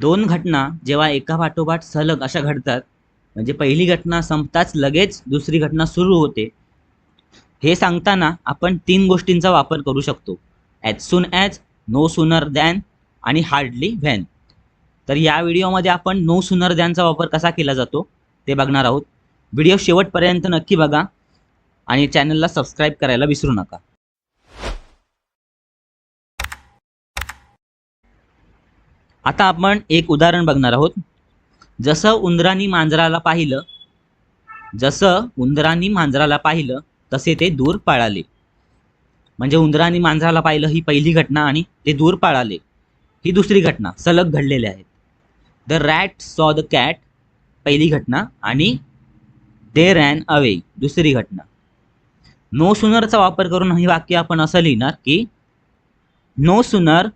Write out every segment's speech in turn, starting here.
दोन घटना जेव्हा एका पाठोपाठ सलग अशा घडतात म्हणजे पहिली घटना संपताच लगेच दुसरी घटना सुरू होते. हे सांगताना आपण तीन गोष्टींचा वापर करू शकतो. As soon as no sooner than आणि हार्डली व्हॅन तर या व्हिडिओमध्ये आपण नो सुनर दॅनचा वापर कसा केला जातो ते बघणार आहोत. व्हिडिओ शेवटपर्यंत नक्की बघा आणि चॅनलला सबस्क्राईब करायला विसरू नका. आता आपण एक उदाहरण बघणार आहोत. जसं उंदरानी मांजराला पाहिलं जसं उंदरांनी मांजराला पाहिलं तसे ते दूर पाळाले. म्हणजे उंदरांनी मांजराला पाहिलं ही पहिली घटना आणि ते दूर पाळाले. ही दुसरी घटना सलग घडलेल्या आहेत. The rat saw the cat पहिली घटना आणि दे रॅन अवे दुसरी घटना. नो सुनरचा वापर करून ही वाक्य आपण असं लिहिणार की no sooner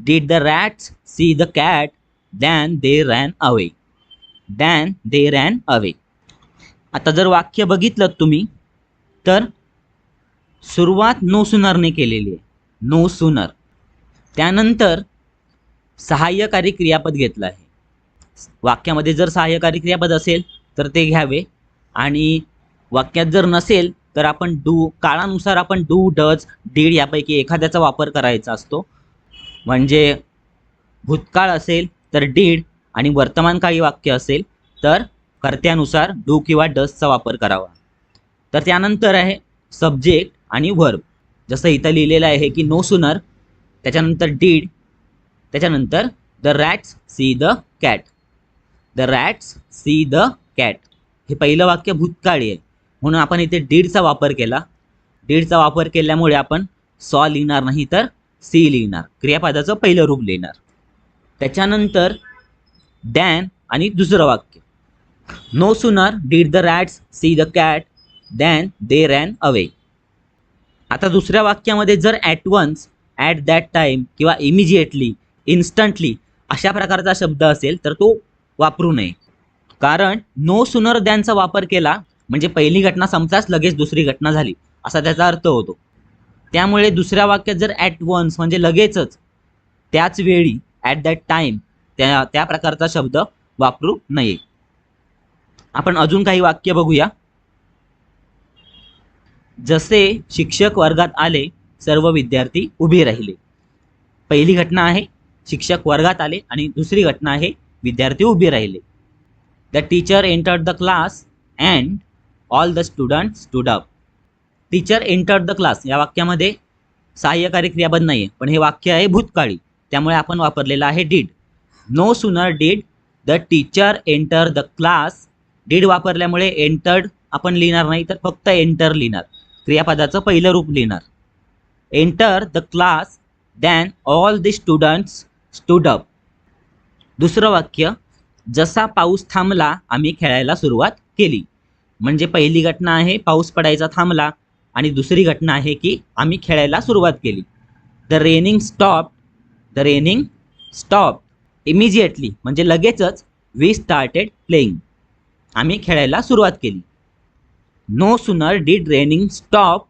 did the rats see the cat? Then they ran away. Then they ran away. आता जर वाक्य बघितलं तुम्ही तर सुरुवात नो सुनरने केलेली आहे. नो सुनर. त्यानंतर सहाय्यकारी क्रियापद घेतलं आहे. वाक्यामध्ये जर सहाय्यकारी क्रियापद असेल तर ते घ्यावे. आणि वाक्यात जर नसेल तर आपण डू काळानुसार आपण डू डज डीड यापैकी एखाद्याचा वापर करायचा असतो. म्हणजे भूतकाळ असेल तर डीड आणि वर्तमान काही वाक्य असेल तर कर्त्यानुसार डू किंवा डसचा वापर करावा. तर त्यानंतर आहे सब्जेक्ट आणि व्हर्ब जसं इथं लिहिलेलं आहे की नो सुनर त्याच्यानंतर डीड त्याच्यानंतर the rats see the cat. The rats see the cat. हे पहिलं वाक्य भूतकाळी आहे. म्हणून आपण इथे डीडचा वापर केला. डीडचा वापर केल्यामुळे आपण सॉ लिहिणार नाही तर सी लिहिणार क्रियापदाचं पहिलं रूप लिहिणार. त्याच्यानंतर दॅन आणि दुसरं वाक्य. No sooner did the rats see the cat than they ran away आता दुसऱ्या वाक्यामध्ये जर at once at that time किंवा इमिजिएटली इन्स्टंटली अशा प्रकारचा शब्द असेल तर तो वापरू नये. कारण नो सुनर दॅनचा वापर केला म्हणजे पहिली घटना संपताच लगेच दुसरी घटना झाली असा त्याचा अर्थ होतो. त्यामुळे दुसऱ्या वाक्यात जर ॲट वन्स म्हणजे लगेचच त्याच वेळी ॲट दॅट टाइम त्या त्या प्रकारचा शब्द वापरू नये. आपण अजून काही वाक्य बघूया. जसे शिक्षक वर्गात आले सर्व विद्यार्थी उभे राहिले. पहिली घटना आहे शिक्षक वर्गात आले आणि दुसरी घटना आहे विद्यार्थी उभे राहिले. The teacher entered the class and all the student stood up teacher entered the class या वाक्यामध्ये सहाय्यकारी क्रियापद नाही आहे पण हे वाक्य आहे भूतकाळी. त्यामुळे आपण वापरलेलं आहे did no sooner did the teacher enter the class did वापरल्यामुळे एंटर्ड आपण लिहिणार नाही तर फक्त एंटर लिहिणार. क्रियापदाचं पहिलं रूप लिहिणार. Enter the class than all the students stood up दुसरं वाक्य जसा पाऊस थांबला आम्ही खेळायला सुरुवात केली. म्हणजे पहिली घटना आहे पाऊस पडायचा थांबला. आणि दुसरी घटना आहे की आम्ही खेळायला सुरुवात केली. The raining stop the raining stop immediately म्हणजे लगेचच वी स्टार्टेड प्लेईंग आम्ही खेळायला सुरुवात केली. No sooner did raining stop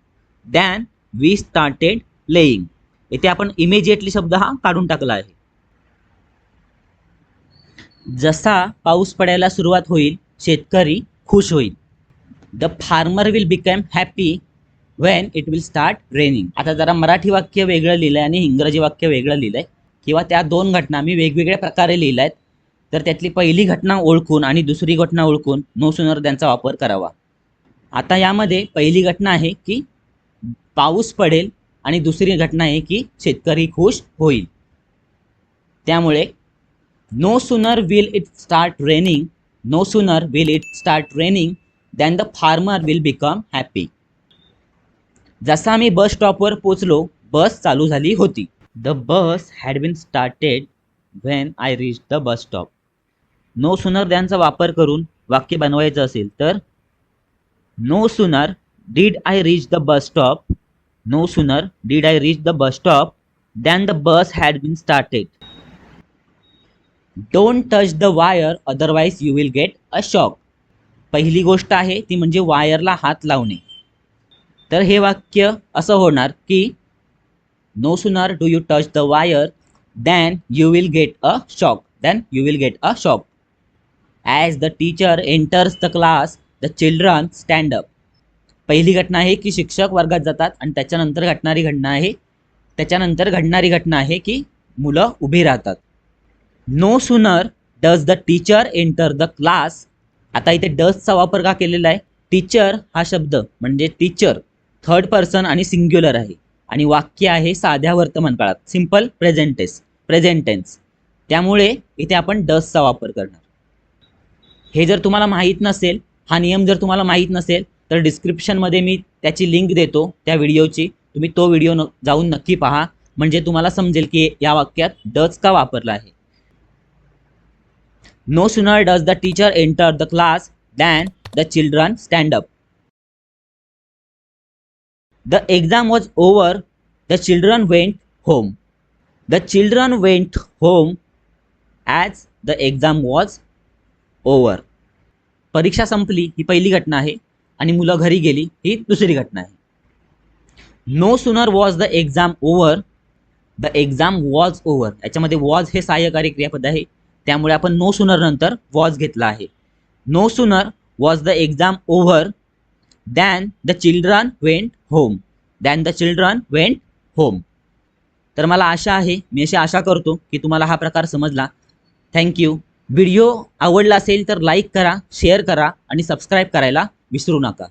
than we started playing इथे आपण इमिजिएटली शब्द हा काढून टाकला आहे. जसा पाऊस पडायला सुरुवात होईल शेतकरी खुश होईल. The farmer will become happy when it will start raining आता जरा मराठी वाक्य वेगळं लिहिलं आहे आणि इंग्रजी वाक्य वेगळं लिहिलं आहे किंवा त्या दोन घटना मी वेगवेगळ्या प्रकारे लिहिल्या आहेत तर त्यातली पहिली घटना ओळखून आणि दुसरी घटना ओळखून नो सुनर त्यांचा वापर करावा. आता यामध्ये पहिली घटना आहे की पाऊस पडेल आणि दुसरी घटना आहे की शेतकरी खुश होईल. त्यामुळे no sooner will it start raining no sooner will it start raining than the farmer will become happy जसा मी बस स्टॉपवर पोचलो बस चालू झाली होती. The bus had been started when I reach the bus stop no sooner दॅनचा वापर करून वाक्य बनवायचं असेल तर no sooner did I reach the bus stop no sooner did I reach the bus stop than the bus had been started don't touch the wire otherwise you will get a shock पहिली गोष्ट आहे ती म्हणजे वायरला हात लावणे. तर हे वाक्य असं होणार की no sooner do you touch the wire than you will get a shock then you will get a shock as the teacher enters the class the children stand up पहिली घटना आहे की शिक्षक वर्गात जातात आणि त्याच्यानंतर घडणारी घटना आहे. त्याच्यानंतर घडणारी घटना आहे की मुलं उभी राहतात. No sooner does the teacher enter the class आता इथे डजचा वापर का केलेला आहे? टीचर हा शब्द म्हणजे टीचर थर्ड पर्सन आणि सिंग्युलर आहे. आणि वाक्य आहे साध्या वर्तमान काळात सिंपल प्रेझेंटेस प्रेझेंटेन्स त्यामुळे इथे आपण डसचा वापर करणार. हे जर तुम्हाला माहीत नसेल हा नियम जर तुम्हाला माहीत नसेल तर डिस्क्रिप्शनमध्ये मी त्याची लिंक देतो त्या व्हिडिओची तुम्ही तो व्हिडिओ न जाऊन नक्की पहा. म्हणजे तुम्हाला समजेल की या वाक्यात डच का वापरला आहे. No sooner does the teacher enter the class than the children stand up the exam was over the children went home the children went home as the exam was over परीक्षा संपली ही पहिली घटना आहे. आणि मुलं घरी गेली ही दुसरी घटना आहे. No sooner was the exam over the exam was over याच्यामध्ये वॉज हे सहाय्यकारी क्रियापद आहे. त्यामुळे आपण नो सुनर नंतर वॉज घेतला आहे. No sooner was the exam over than the children went home than the children went home तर मला आशा आहे मी अशी आशा करतो की तुम्हाला हा प्रकार समजला. थँक्यू व्हिडिओ आवडला असेल तर लाईक करा शेअर करा आणि सबस्क्राईब करायला विसरू नका.